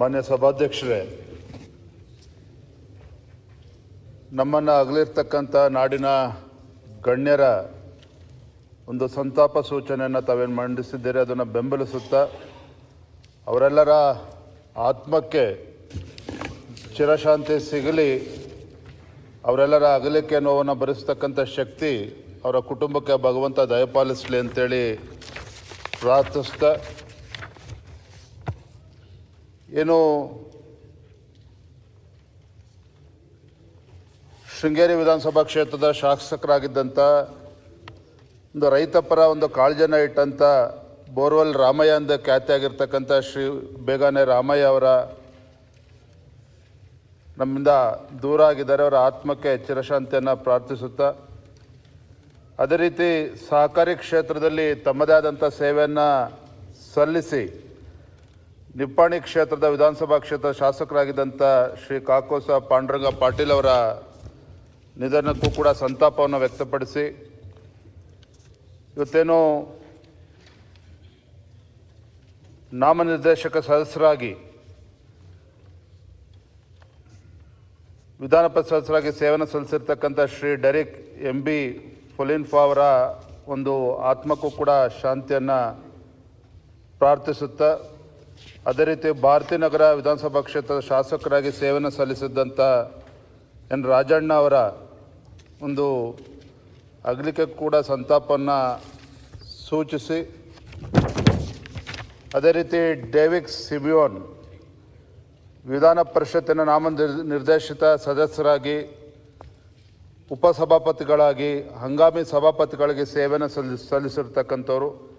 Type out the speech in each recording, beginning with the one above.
ಮಾನ್ಯ ಸಭಾಧ್ಯಕ್ಷರೇ, ನಮ್ಮನ್ನು ಅಗಲಿರ್ತಕ್ಕಂಥ ನಾಡಿನ ಗಣ್ಯರ ಒಂದು ಸಂತಾಪ ಸೂಚನೆಯನ್ನು ತಾವೇನು ಮಂಡಿಸಿದ್ದೀರಿ, ಅದನ್ನು ಬೆಂಬಲಿಸುತ್ತಾ ಅವರೆಲ್ಲರ ಆತ್ಮಕ್ಕೆ ಚಿರಶಾಂತಿ ಸಿಗಲಿ, ಅವರೆಲ್ಲರ ಅಗಲಿಕೆ ನೋವನ್ನು ಭರಿಸ್ತಕ್ಕಂಥ ಶಕ್ತಿ ಅವರ ಕುಟುಂಬಕ್ಕೆ ಭಗವಂತ ದಯಪಾಲಿಸಲಿ ಅಂತೇಳಿ ಪ್ರಾರ್ಥಿಸ್ತಾ ಏನು ಶೃಂಗೇರಿ ವಿಧಾನಸಭಾ ಕ್ಷೇತ್ರದ ಶಾಸಕರಾಗಿದ್ದಂಥ ಒಂದು ರೈತಪರ ಒಂದು ಕಾಳಜನ ಇಟ್ಟಂಥ ಬೋರ್ವೆಲ್ ರಾಮಯ್ಯ ಅಂದ ಖ್ಯಾತಿಯಾಗಿರ್ತಕ್ಕಂಥ ಶ್ರೀ ಬೇಗಾನೆ ರಾಮಯ್ಯ ಅವರ ನಮ್ಮಿಂದ ದೂರ ಆಗಿದ್ದಾರೆ ಅವರ ಆತ್ಮಕ್ಕೆ ಚಿರಶಾಂತಿಯನ್ನು ಪ್ರಾರ್ಥಿಸುತ್ತಾ, ಅದೇ ರೀತಿ ಸಹಕಾರಿ ಕ್ಷೇತ್ರದಲ್ಲಿ ತಮ್ಮದೇ ಆದಂಥ ಸೇವೆಯನ್ನು ಸಲ್ಲಿಸಿ ನಿಪ್ಪಾಣಿ ಕ್ಷೇತ್ರದ ವಿಧಾನಸಭಾ ಕ್ಷೇತ್ರ ಶಾಸಕರಾಗಿದ್ದಂಥ ಶ್ರೀ ಕಾಕೋಸ ಪಾಂಡುರಂಗ ಪಾಟೀಲ್ ಅವರ ನಿಧನಕ್ಕೂ ಕೂಡ ಸಂತಾಪವನ್ನು ವ್ಯಕ್ತಪಡಿಸಿ, ಇವತ್ತೇನು ನಾಮನಿರ್ದೇಶಕ ಸದಸ್ಯರಾಗಿ, ವಿಧಾನ ಪರಿಷತ್ ಸದಸ್ಯರಾಗಿ ಸೇವನೆ ಸಲ್ಲಿಸಿರ್ತಕ್ಕಂಥ Shri Derek M B Fullinfaw ಅವರ ಒಂದು ಆತ್ಮಕ್ಕೂ ಕೂಡ ಶಾಂತಿಯನ್ನು ಪ್ರಾರ್ಥಿಸುತ್ತಾ ಅದೇ ರೀತಿ ಭಾರತಿ ನಗರ ವಿಧಾನಸಭಾ ಕ್ಷೇತ್ರದ ಶಾಸಕರಾಗಿ ಸೇವೆಯನ್ನು ಸಲ್ಲಿಸಿದ್ದಂಥ ಎನ್ ರಾಜಣ್ಣ ಅವರ ಒಂದು ಅಗಲಿಕೆ ಕೂಡ ಸಂತಾಪವನ್ನು ಸೂಚಿಸಿ, ಅದೇ ರೀತಿ ಡೇವಿಕ್ ಸಿಬಿಯೋನ್ ವಿಧಾನ ಪರಿಷತ್ತಿನ ನಾಮ ನಿರ್- ನಿರ್ದೇಶಿತ ಸದಸ್ಯರಾಗಿ, ಉಪಸಭಾಪತಿಗಳಾಗಿ, ಹಂಗಾಮಿ ಸಭಾಪತಿಗಳಿಗೆ ಸೇವೆಯನ್ನು ಸಲ್ಲಿ ಸಲ್ಲಿಸಿರ್ತಕ್ಕಂಥವ್ರು.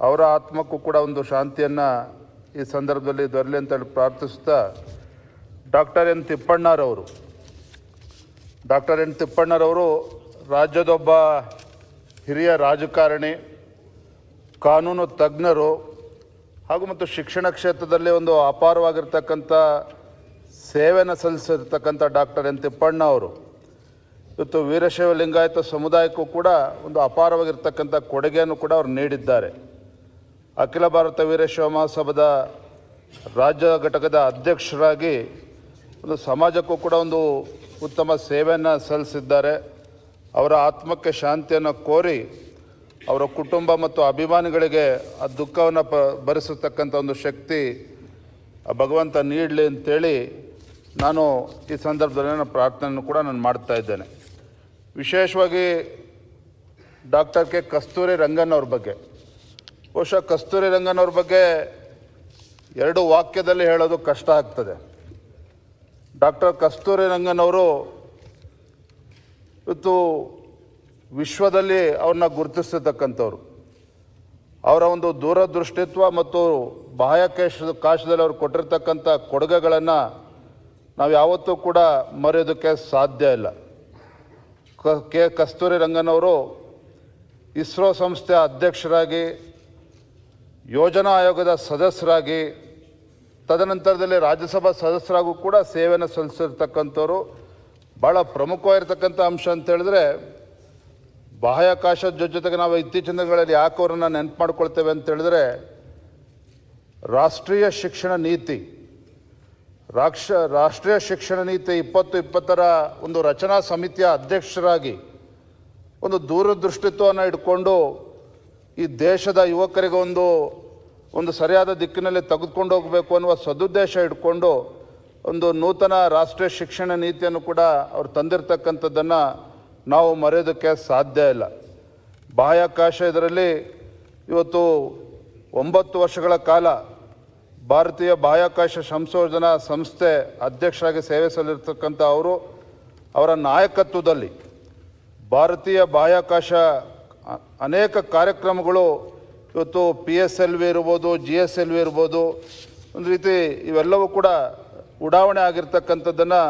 ಅವರ ಆತ್ಮಕ್ಕೂ ಕೂಡ ಒಂದು ಶಾಂತಿಯನ್ನು ಈ ಸಂದರ್ಭದಲ್ಲಿ ದೊರಲಿ ಅಂತೇಳಿ ಪ್ರಾರ್ಥಿಸ್ತಾ ಡಾಕ್ಟರ್ ಎನ್ ತಿಪ್ಪಣ್ಣರವರು ಡಾಕ್ಟರ್ ಎನ್ ತಿಪ್ಪಣ್ಣರವರು ರಾಜ್ಯದೊಬ್ಬ ಹಿರಿಯ ರಾಜಕಾರಣಿ, ಕಾನೂನು ತಜ್ಞರು ಹಾಗೂ ಮತ್ತು ಶಿಕ್ಷಣ ಕ್ಷೇತ್ರದಲ್ಲಿ ಒಂದು ಅಪಾರವಾಗಿರ್ತಕ್ಕಂಥ ಸೇವೆಯನ್ನು ಸಲ್ಲಿಸಿರ್ತಕ್ಕಂಥ ಡಾಕ್ಟರ್ ಎನ್ ತಿಪ್ಪಣ್ಣ ಅವರು. ಇವತ್ತು ವೀರಶೈವ ಲಿಂಗಾಯತ ಸಮುದಾಯಕ್ಕೂ ಕೂಡ ಒಂದು ಅಪಾರವಾಗಿರ್ತಕ್ಕಂಥ ಕೊಡುಗೆಯನ್ನು ಕೂಡ ಅವರು ನೀಡಿದ್ದಾರೆ. ಅಖಿಲ ಭಾರತ ವೀರಶೈವ ಮಹಾಸಭಾದ ರಾಜ್ಯ ಘಟಕದ ಅಧ್ಯಕ್ಷರಾಗಿ ಒಂದು ಸಮಾಜಕ್ಕೂ ಕೂಡ ಒಂದು ಉತ್ತಮ ಸೇವೆಯನ್ನು ಸಲ್ಲಿಸಿದ್ದಾರೆ. ಅವರ ಆತ್ಮಕ್ಕೆ ಶಾಂತಿಯನ್ನು ಕೋರಿ ಅವರ ಕುಟುಂಬ ಮತ್ತು ಅಭಿಮಾನಿಗಳಿಗೆ ಆ ದುಃಖವನ್ನು ಪ ಭರಿಸತಕ್ಕಂಥ ಒಂದು ಶಕ್ತಿ ಆ ಭಗವಂತ ನೀಡಲಿ ಅಂತೇಳಿ ನಾನು ಈ ಸಂದರ್ಭದಲ್ಲಿ ನನ್ನ ಪ್ರಾರ್ಥನೆಯನ್ನು ಕೂಡ ನಾನು ಮಾಡ್ತಾ ಇದ್ದೇನೆ. ವಿಶೇಷವಾಗಿ ಡಾಕ್ಟರ್ ಕೆ ಕಸ್ತೂರಿ ರಂಗನ್ ಅವ್ರ ಬಗ್ಗೆ. ಬಹುಶಃ ಕಸ್ತೂರಿ ರಂಗನ್ ಅವ್ರ ಬಗ್ಗೆ ಎರಡು ವಾಕ್ಯದಲ್ಲಿ ಹೇಳೋದು ಕಷ್ಟ ಆಗ್ತದೆ. ಡಾಕ್ಟರ್ ಕಸ್ತೂರಿ ರಂಗನ್ ಅವರು ಇವತ್ತು ವಿಶ್ವದಲ್ಲಿ ಅವ್ರನ್ನ ಗುರುತಿಸತಕ್ಕಂಥವ್ರು. ಅವರ ಒಂದು ದೂರದೃಷ್ಟಿತ್ವ ಮತ್ತು ಬಾಹ್ಯಾಕಾಶ ಕಾಶದಲ್ಲಿ ಅವರು ಕೊಟ್ಟಿರ್ತಕ್ಕಂಥ ಕೊಡುಗೆಗಳನ್ನು ನಾವು ಯಾವತ್ತೂ ಕೂಡ ಮರೆಯೋದಕ್ಕೆ ಸಾಧ್ಯ ಇಲ್ಲ. ಕ ಕಸ್ತೂರಿ ರಂಗನ್ ಅವರು ಇಸ್ರೋ ಸಂಸ್ಥೆಯ ಅಧ್ಯಕ್ಷರಾಗಿ ಯೋಜನಾ ಆಯೋಗದ ಸದಸ್ಯರಾಗಿ, ತದನಂತರದಲ್ಲಿ ರಾಜ್ಯಸಭಾ ಸದಸ್ಯರಾಗೂ ಕೂಡ ಸೇವೆಯನ್ನು ಸಲ್ಲಿಸಿರ್ತಕ್ಕಂಥವ್ರು ಭಾಳ ಪ್ರಮುಖವಾಗಿರ್ತಕ್ಕಂಥ ಅಂಶ ಅಂತ ಹೇಳಿದ್ರೆ ಬಾಹ್ಯಾಕಾಶದ ಜೊತೆಗೆ ನಾವು ಇತ್ತೀಚಿನ ದಿನಗಳಲ್ಲಿ ಯಾಕೆ ಅವರನ್ನು ನೆನಪು ಮಾಡ್ಕೊಳ್ತೇವೆ ಅಂತ ಹೇಳಿದ್ರೆ, ರಾಷ್ಟ್ರೀಯ ಶಿಕ್ಷಣ ನೀತಿ, ರಾಕ್ಷ, ರಾಷ್ಟ್ರೀಯ ಶಿಕ್ಷಣ ನೀತಿ ಇಪ್ಪತ್ತು ಇಪ್ಪತ್ತರ ಒಂದು ರಚನಾ ಸಮಿತಿಯ ಅಧ್ಯಕ್ಷರಾಗಿ ಒಂದು ದೂರದೃಷ್ಟಿತ್ವವನ್ನು ಇಟ್ಕೊಂಡು ಈ ದೇಶದ ಯುವಕರಿಗೆ ಒಂದು ಒಂದು ಸರಿಯಾದ ದಿಕ್ಕಿನಲ್ಲಿ ತೆಗೆದುಕೊಂಡು ಹೋಗಬೇಕು ಅನ್ನುವ ಸದುದ್ದೇಶ ಇಟ್ಕೊಂಡು ಒಂದು ನೂತನ ರಾಷ್ಟ್ರೀಯ ಶಿಕ್ಷಣ ನೀತಿಯನ್ನು ಕೂಡ ಅವ್ರು ತಂದಿರತಕ್ಕಂಥದ್ದನ್ನು ನಾವು ಮರೆಯೋದಕ್ಕೆ ಸಾಧ್ಯ ಇಲ್ಲ. ಬಾಹ್ಯಾಕಾಶ ಇದರಲ್ಲಿ ಇವತ್ತು ಒಂಬತ್ತು ವರ್ಷಗಳ ಕಾಲ ಭಾರತೀಯ ಬಾಹ್ಯಾಕಾಶ ಸಂಶೋಧನಾ ಸಂಸ್ಥೆ ಅಧ್ಯಕ್ಷರಾಗಿ ಸೇವೆ ಸಲ್ಲಿರ್ತಕ್ಕಂಥ ಅವರು ಅವರ ನಾಯಕತ್ವದಲ್ಲಿ ಭಾರತೀಯ ಬಾಹ್ಯಾಕಾಶ ಅನೇಕ ಕಾರ್ಯಕ್ರಮಗಳು, ಇವತ್ತು ಪಿ ಎಸ್ ಎಲ್ ವಿ ಇರ್ಬೋದು ಜಿ ಎಸ್ ಎಲ್ ವಿ ಇರ್ಬೋದು, ಒಂದು ರೀತಿ ಇವೆಲ್ಲವೂ ಕೂಡ ಉಡಾವಣೆ ಆಗಿರ್ತಕ್ಕಂಥದ್ದನ್ನು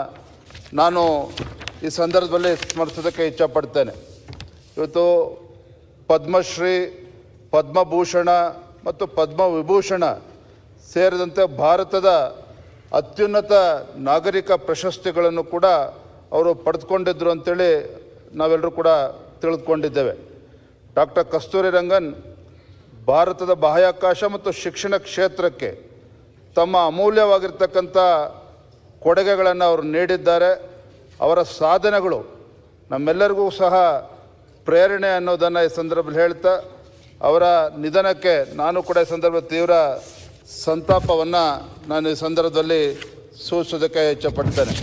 ನಾನು ಈ ಸಂದರ್ಭದಲ್ಲಿ ಸ್ಮರಿಸೋದಕ್ಕೆ ಇಚ್ಛಪಡ್ತೇನೆ. ಇವತ್ತು ಪದ್ಮಶ್ರೀ, ಪದ್ಮಭೂಷಣ ಮತ್ತು ಪದ್ಮವಿಭೂಷಣ ಸೇರಿದಂತೆ ಭಾರತದ ಅತ್ಯುನ್ನತ ನಾಗರಿಕ ಪ್ರಶಸ್ತಿಗಳನ್ನು ಕೂಡ ಅವರು ಪಡೆದುಕೊಂಡಿದ್ದರು ಅಂತೇಳಿ ನಾವೆಲ್ಲರೂ ಕೂಡ ತಿಳಿದುಕೊಂಡಿದ್ದೇವೆ. ಡಾಕ್ಟರ್ ಕಸ್ತೂರಿ ರಂಗನ್ ಭಾರತದ ಬಾಹ್ಯಾಕಾಶ ಮತ್ತು ಶಿಕ್ಷಣ ಕ್ಷೇತ್ರಕ್ಕೆ ತಮ್ಮ ಅಮೂಲ್ಯವಾಗಿರ್ತಕ್ಕಂಥ ಕೊಡುಗೆಗಳನ್ನು ಅವರು ನೀಡಿದ್ದಾರೆ. ಅವರ ಸಾಧನೆಗಳು ನಮ್ಮೆಲ್ಲರಿಗೂ ಸಹ ಪ್ರೇರಣೆ ಅನ್ನೋದನ್ನು ಈ ಸಂದರ್ಭದಲ್ಲಿ ಹೇಳ್ತಾ, ಅವರ ನಿಧನಕ್ಕೆ ನಾನು ಕೂಡ ಈ ಸಂದರ್ಭದಲ್ಲಿ ತೀವ್ರ ಸಂತಾಪವನ್ನು ನಾನು ಈ ಸಂದರ್ಭದಲ್ಲಿ ಸೂಚಿಸೋದಕ್ಕೆ ಇಚ್ಛಪಡ್ತೇನೆ.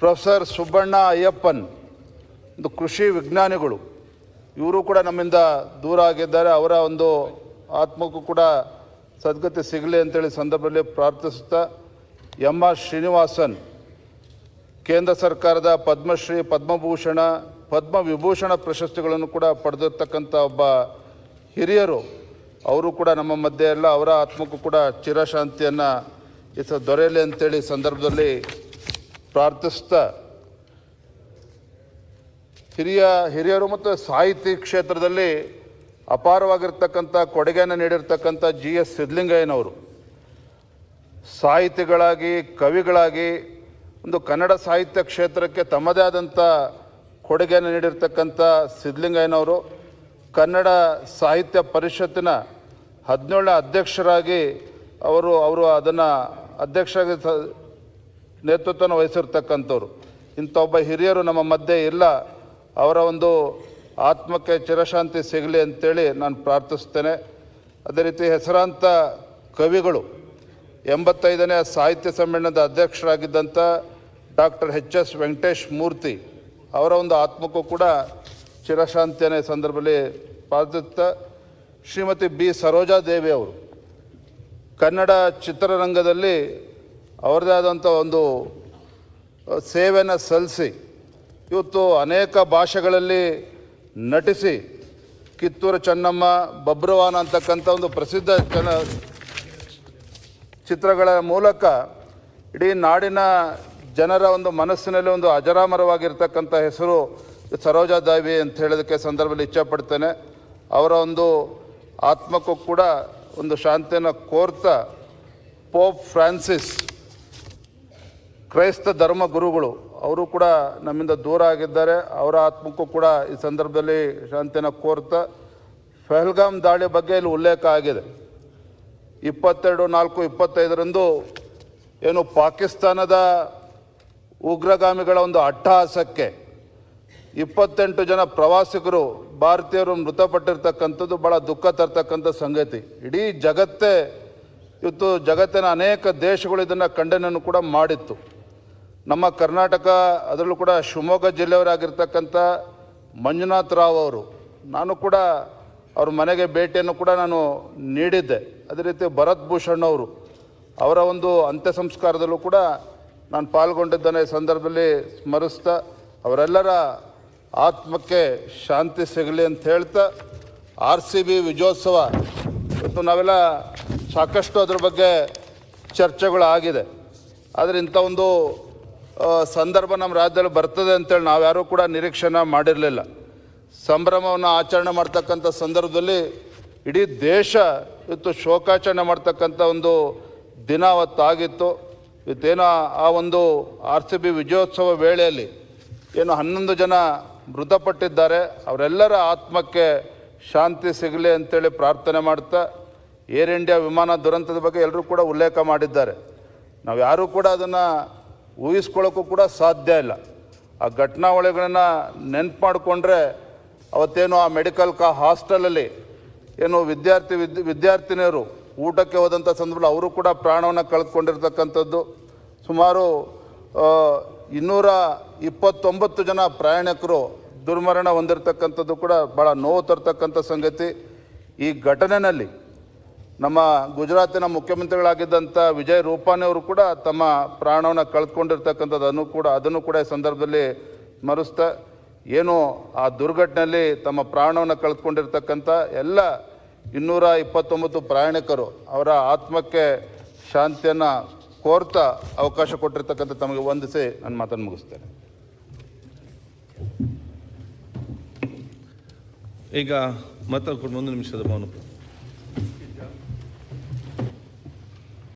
ಪ್ರೊಫೆಸರ್ ಸುಬ್ಬಣ್ಣ ಅಯ್ಯಪ್ಪನ್ ಒಂದು ಕೃಷಿ ವಿಜ್ಞಾನಿಗಳು. ಇವರು ಕೂಡ ನಮ್ಮಿಂದ ದೂರ ಆಗಿದ್ದಾರೆ. ಅವರ ಒಂದು ಆತ್ಮಕ್ಕೂ ಕೂಡ ಸದ್ಗತಿ ಸಿಗಲಿ ಅಂತೇಳಿ ಸಂದರ್ಭದಲ್ಲಿ ಪ್ರಾರ್ಥಿಸುತ್ತಾ ಎಂ ಆರ್ ಶ್ರೀನಿವಾಸನ್, ಕೇಂದ್ರ ಸರ್ಕಾರದ ಪದ್ಮಶ್ರೀ ಪದ್ಮಭೂಷಣ, ಪದ್ಮವಿಭೂಷಣ ಪ್ರಶಸ್ತಿಗಳನ್ನು ಕೂಡ ಪಡೆದಿರ್ತಕ್ಕಂಥ ಒಬ್ಬ ಹಿರಿಯರು. ಅವರು ಕೂಡ ನಮ್ಮ ಮಧ್ಯೆ ಎಲ್ಲ ಅವರ ಆತ್ಮಕ್ಕೂ ಕೂಡ ಚಿರಶಾಂತಿಯನ್ನು ಈ ಸ ದೊರೆಯಲಿ ಅಂತೇಳಿ ಸಂದರ್ಭದಲ್ಲಿ ಪ್ರಾರ್ಥಿಸ್ತಾ ಹಿರಿಯ ಹಿರಿಯರು ಮತ್ತು ಸಾಹಿತಿ ಕ್ಷೇತ್ರದಲ್ಲಿ ಅಪಾರವಾಗಿರ್ತಕ್ಕಂಥ ಕೊಡುಗೆಯನ್ನು ನೀಡಿರ್ತಕ್ಕಂಥ ಜಿ ಎಸ್ ಸಿದ್ಲಿಂಗಯ್ಯನವರು ಸಾಹಿತಿಗಳಾಗಿ, ಕವಿಗಳಾಗಿ ಒಂದು ಕನ್ನಡ ಸಾಹಿತ್ಯ ಕ್ಷೇತ್ರಕ್ಕೆ ತಮ್ಮದೇ ಆದಂಥ ಕೊಡುಗೆಯನ್ನು ನೀಡಿರ್ತಕ್ಕಂಥ ಸಿದ್ಧಲಿಂಗಯ್ಯನವರು ಕನ್ನಡ ಸಾಹಿತ್ಯ ಪರಿಷತ್ತಿನ ಹದಿನೇಳನೇ ಅಧ್ಯಕ್ಷರಾಗಿ ಅವರು ಅವರು ಅದನ್ನು ಅಧ್ಯಕ್ಷರಾಗಿ ನೇತೃತ್ವ ನೇತೃತ್ವನ ವಹಿಸಿರ್ತಕ್ಕಂಥವ್ರು. ಇಂಥ ಒಬ್ಬ ಹಿರಿಯರು ನಮ್ಮ ಮಧ್ಯೆ ಇಲ್ಲ. ಅವರ ಒಂದು ಆತ್ಮಕ್ಕೆ ಚಿರಶಾಂತಿ ಸಿಗಲಿ ಅಂತೇಳಿ ನಾನು ಪ್ರಾರ್ಥಿಸ್ತೇನೆ. ಅದೇ ರೀತಿ ಹೆಸರಾಂತ ಕವಿಗಳು ಎಂಬತ್ತೈದನೇ ಸಾಹಿತ್ಯ ಸಮ್ಮೇಳನದ ಅಧ್ಯಕ್ಷರಾಗಿದ್ದಂಥ doctor H S Venkatesh Murthy ಅವರ ಒಂದು ಆತ್ಮಕ್ಕೂ ಕೂಡ ಚಿರಶಾಂತಿಯನ್ನು ಈ ಸಂದರ್ಭದಲ್ಲಿ ಪ್ರಾರ್ಥಿಸ್ತಾ ಶ್ರೀಮತಿ ಬಿ ಸರೋಜಾದೇವಿ ಅವರು ಕನ್ನಡ ಚಿತ್ರರಂಗದಲ್ಲಿ ಅವರದೇ ಆದಂಥ ಒಂದು ಸೇವೆಯನ್ನು ಸಲ್ಲಿಸಿ ಇವತ್ತು ಅನೇಕ ಭಾಷೆಗಳಲ್ಲಿ ನಟಿಸಿ ಕಿತ್ತೂರು ಚೆನ್ನಮ್ಮ, ಬಬ್ರವಾನ ಅಂತಕ್ಕಂಥ ಒಂದು ಪ್ರಸಿದ್ಧ ಚಲ ಚಿತ್ರಗಳ ಮೂಲಕ ಇಡೀ ನಾಡಿನ ಜನರ ಒಂದು ಮನಸ್ಸಿನಲ್ಲಿ ಒಂದು ಅಜರಾಮರವಾಗಿರ್ತಕ್ಕಂಥ ಹೆಸರು ಸರೋಜಾ ಸರೋಜಾದೇವಿ ಅಂತ ಹೇಳೋದಕ್ಕೆ ಸಂದರ್ಭದಲ್ಲಿ ಇಚ್ಛಪಡ್ತೇನೆ. ಅವರ ಒಂದು ಆತ್ಮಕ್ಕೂ ಕೂಡ ಒಂದು ಶಾಂತಿಯನ್ನು ಕೋರ್ತಾ ಪೋಪ್ ಫ್ರಾನ್ಸಿಸ್ ಕ್ರೈಸ್ತ ಧರ್ಮ ಗುರುಗಳು ಅವರು ಕೂಡ ನಮ್ಮಿಂದ ದೂರ ಆಗಿದ್ದಾರೆ. ಅವರ ಆತ್ಮಕ್ಕೂ ಕೂಡ ಈ ಸಂದರ್ಭದಲ್ಲಿ ಶಾಂತಿನ ಕೋರ್ತಾ ಪೆಹಲ್ಗಾಮ್ ದಾಳಿ ಬಗ್ಗೆ ಇಲ್ಲಿ ಉಲ್ಲೇಖ ಆಗಿದೆ. ಇಪ್ಪತ್ತೆರಡು, ನಾಲ್ಕು, ಇಪ್ಪತ್ತೈದರಂದು ಏನು ಪಾಕಿಸ್ತಾನದ ಉಗ್ರಗಾಮಿಗಳ ಒಂದು ಅಟ್ಟಹಾಸಕ್ಕೆ ಇಪ್ಪತ್ತೆಂಟು ಜನ ಪ್ರವಾಸಿಗರು ಭಾರತೀಯರು ಮೃತಪಟ್ಟಿರ್ತಕ್ಕಂಥದ್ದು ಭಾಳ ದುಃಖ ತರ್ತಕ್ಕಂಥ ಸಂಗತಿ. ಇಡೀ ಜಗತ್ತೇ, ಇವತ್ತು ಜಗತ್ತಿನ ಅನೇಕ ದೇಶಗಳು ಇದನ್ನು ಖಂಡನೆಯನ್ನು ಕೂಡ ಮಾಡಿತ್ತು. ನಮ್ಮ ಕರ್ನಾಟಕ, ಅದರಲ್ಲೂ ಕೂಡ ಶಿವಮೊಗ್ಗ ಜಿಲ್ಲೆಯವರಾಗಿರ್ತಕ್ಕಂಥ ಮಂಜುನಾಥ್ ರಾವ್ ಅವರು, ನಾನು ಕೂಡ ಅವ್ರ ಮನೆಗೆ ಭೇಟಿಯನ್ನು ಕೂಡ ನಾನು ನೀಡಿದ್ದೆ. ಅದೇ ರೀತಿ ಭರತ್ ಭೂಷಣ್ ಅವರು, ಅವರ ಒಂದು ಅಂತ್ಯ ಸಂಸ್ಕಾರದಲ್ಲೂ ಕೂಡ ನಾನು ಪಾಲ್ಗೊಂಡಿದ್ದೇನೆ ಈ ಸಂದರ್ಭದಲ್ಲಿ ಸ್ಮರಿಸ್ತಾ, ಅವರೆಲ್ಲರ ಆತ್ಮಕ್ಕೆ ಶಾಂತಿ ಸಿಗಲಿ ಅಂತ ಹೇಳ್ತಾ, ಆರ್ ಸಿ ಬಿ ವಿಜಯೋತ್ಸವ ಇವತ್ತು ನಾವೆಲ್ಲ ಸಾಕಷ್ಟು ಅದ್ರ ಬಗ್ಗೆ ಚರ್ಚೆಗಳು ಆಗಿದೆ ಆದರೆ ಇಂಥ ಒಂದು ಸಂದರ್ಭ ನಮ್ಮ ರಾಜ್ಯದಲ್ಲಿ ಬರ್ತದೆ ಅಂತೇಳಿ ನಾವ್ಯಾರೂ ಕೂಡ ನಿರೀಕ್ಷೆನ ಮಾಡಿರಲಿಲ್ಲ. ಸಂಭ್ರಮವನ್ನು ಆಚರಣೆ ಮಾಡ್ತಕ್ಕಂಥ ಸಂದರ್ಭದಲ್ಲಿ ಇಡೀ ದೇಶ ಇವತ್ತು ಶೋಕಾಚರಣೆ ಮಾಡ್ತಕ್ಕಂಥ ಒಂದು ದಿನ ಅವತ್ತಾಗಿತ್ತು ಇವತ್ತೇನೋ ಆ ಒಂದು ಆರ್ ಸಿ ಬಿ ವಿಜಯೋತ್ಸವ ವೇಳೆಯಲ್ಲಿ ಏನು ಹನ್ನೊಂದು ಜನ ಮೃತಪಟ್ಟಿದ್ದಾರೆ. ಅವರೆಲ್ಲರ ಆತ್ಮಕ್ಕೆ ಶಾಂತಿ ಸಿಗಲಿ ಅಂತೇಳಿ ಪ್ರಾರ್ಥನೆ ಮಾಡ್ತಾ ಏರ್ ಇಂಡಿಯಾ ವಿಮಾನ ದುರಂತದ ಬಗ್ಗೆ ಎಲ್ಲರೂ ಕೂಡ ಉಲ್ಲೇಖ ಮಾಡಿದ್ದಾರೆ. ನಾವು ಯಾರೂ ಕೂಡ ಅದನ್ನು ಊಹಿಸ್ಕೊಳ್ಳೋಕ್ಕೂ ಕೂಡ ಸಾಧ್ಯ ಇಲ್ಲ. ಆ ಘಟನಾವಳಿಗಳನ್ನು ನೆನ್ಪು ಮಾಡಿಕೊಂಡ್ರೆ ಅವತ್ತೇನು ಆ ಮೆಡಿಕಲ್ ಕಾ ಹಾಸ್ಟೆಲಲ್ಲಿ ಏನು ವಿದ್ಯಾರ್ಥಿ ವಿದ್, ವಿದ್ಯಾರ್ಥಿನಿಯರು ಊಟಕ್ಕೆ ಹೋದಂಥ ಸಂದರ್ಭದಲ್ಲಿ ಅವರು ಕೂಡ ಪ್ರಾಣವನ್ನು ಕಳೆದುಕೊಂಡಿರ್ತಕ್ಕಂಥದ್ದು. ಸುಮಾರು ಇನ್ನೂರ ಇಪ್ಪತ್ತೊಂಬತ್ತು ಜನ ಪ್ರಯಾಣಿಕರು ದುರ್ಮರಣ ಹೊಂದಿರತಕ್ಕಂಥದ್ದು ಕೂಡ ಭಾಳ ನೋವು ತರ್ತಕ್ಕಂಥ ಸಂಗತಿ. ಈ ಘಟನೆಯಲ್ಲಿ ನಮ್ಮ ಗುಜರಾತಿನ ಮುಖ್ಯಮಂತ್ರಿಗಳಾಗಿದ್ದಂಥ ವಿಜಯ್ ರೂಪಾನಿ ಅವರು ಕೂಡ ತಮ್ಮ ಪ್ರಾಣವನ್ನು ಕಳೆದುಕೊಂಡಿರ್ತಕ್ಕಂಥದ್ದನ್ನು ಕೂಡ, ಅದನ್ನು ಕೂಡ ಈ ಸಂದರ್ಭದಲ್ಲಿ ಸ್ಮರಿಸ್ತಾ, ಏನು ಆ ದುರ್ಘಟನೆಯಲ್ಲಿ ತಮ್ಮ ಪ್ರಾಣವನ್ನು ಕಳೆದುಕೊಂಡಿರ್ತಕ್ಕಂಥ ಎಲ್ಲ ಇನ್ನೂರ ಇಪ್ಪತ್ತೊಂಬತ್ತು ಪ್ರಯಾಣಿಕರು ಅವರ ಆತ್ಮಕ್ಕೆ ಶಾಂತಿಯನ್ನು ಕೋರ್ತಾ ಅವಕಾಶ ಕೊಟ್ಟಿರ್ತಕ್ಕಂಥ ತಮಗೆ ವಂದಿಸಿ ನನ್ನ ಮಾತನ್ನು ಮುಗಿಸ್ತೇನೆ. ಈಗ ಮಾತಾಡ್ಕೊಂಡು ಒಂದು ನಿಮಿಷದ ಮೌನ